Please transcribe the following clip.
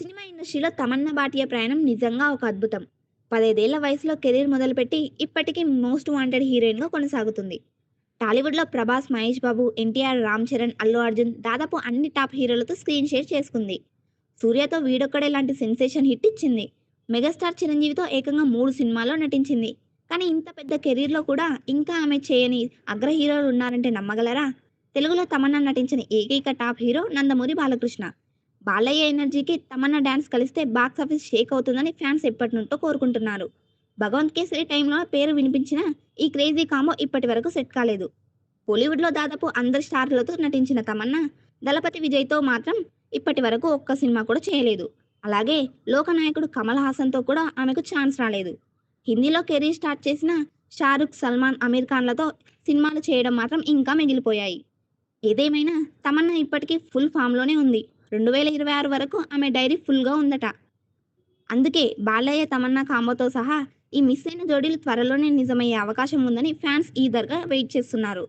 Cinema ఇండస్ట్రీలో తమన్నా భాటియా ప్రయాణం నిజంగా ఒక అద్భుతం. పదైదేళ్ళ వయసులో కెరీర్ మొదలుపెట్టి ఇప్పటికీ మోస్ట్ వాంటెడ్ హీరోయిన్‌గా కొనసాగుతుంది. టాలీవుడ్‌లో ప్రభాస్, మహేష్ బాబు, ఎన్టీఆర్, రామ్ చరణ్, అల్లు అర్జున్ దాదాపు అన్ని టాప్ హీరోలతో స్క్రీన్ షేర్ చేసుకుంది. సూర్యతో వీడొక్కడే లాంటి సెన్సేషన్ హిట్ ఇచ్చింది. మెగాస్టార్ చిరంజీవితో ఏకంగా మూడు సినిమాల్లో నటించింది. కానీ ఇంత పెద్ద కెరీర్‌లో కూడా ఇంకా ఆమె చేయని అగ్ర హీరోలు ఉన్నారంటే నమ్మగలరా? తెలుగులో తమన్నా నటించిన ఏకైక టాప్ హీరో నందమూరి బాలకృష్ణ. బాలయ్య ఎనర్జీకి తమన్నా డాన్స్ కలిస్తే బాక్స్ ఆఫీస్ షేక్ అవుతుందని ఫ్యాన్స్ ఎప్పటి ఎప్పటినుంటో కోరుకుంటున్నారు. భగవంత్ కేసరి టైంలో పేరు వినిపించిన ఈ క్రేజీ కాంబో ఇప్పటి వరకు సెట్ కాలేదు. బాలీవుడ్లో దాదాపు అందరి స్టార్లతో నటించిన తమన్నా దళపతి విజయ్‌తో మాత్రం ఇప్పటి వరకు ఒక్క సినిమా కూడా చేయలేదు. అలాగే లోకనాయకుడు కమల్ హాసన్‌తో కూడా ఆమెకు ఛాన్స్ రాలేదు. హిందీలో కెరీర్ స్టార్ట్ చేసిన షారుఖ్, సల్మాన్, అమీర్ ఖాన్‌లతో సినిమాలు చేయడం మాత్రం ఇంకా మిగిలిపోయాయి. ఏదేమైనా తమన్నా ఇప్పటికీ ఫుల్ ఫామ్‌లోనే ఉంది. 2026 వరకు ఆమె డైరీ ఫుల్‌గా ఉందట. అందుకే బాలయ్య, తమన్నా కాంబోతో సహా ఈ మిస్ అయిన జోడీలు త్వరలోనే నిజమయ్యే అవకాశం ఉందని ఫ్యాన్స్ ఈదర్గా వెయిట్ చేస్తున్నారు.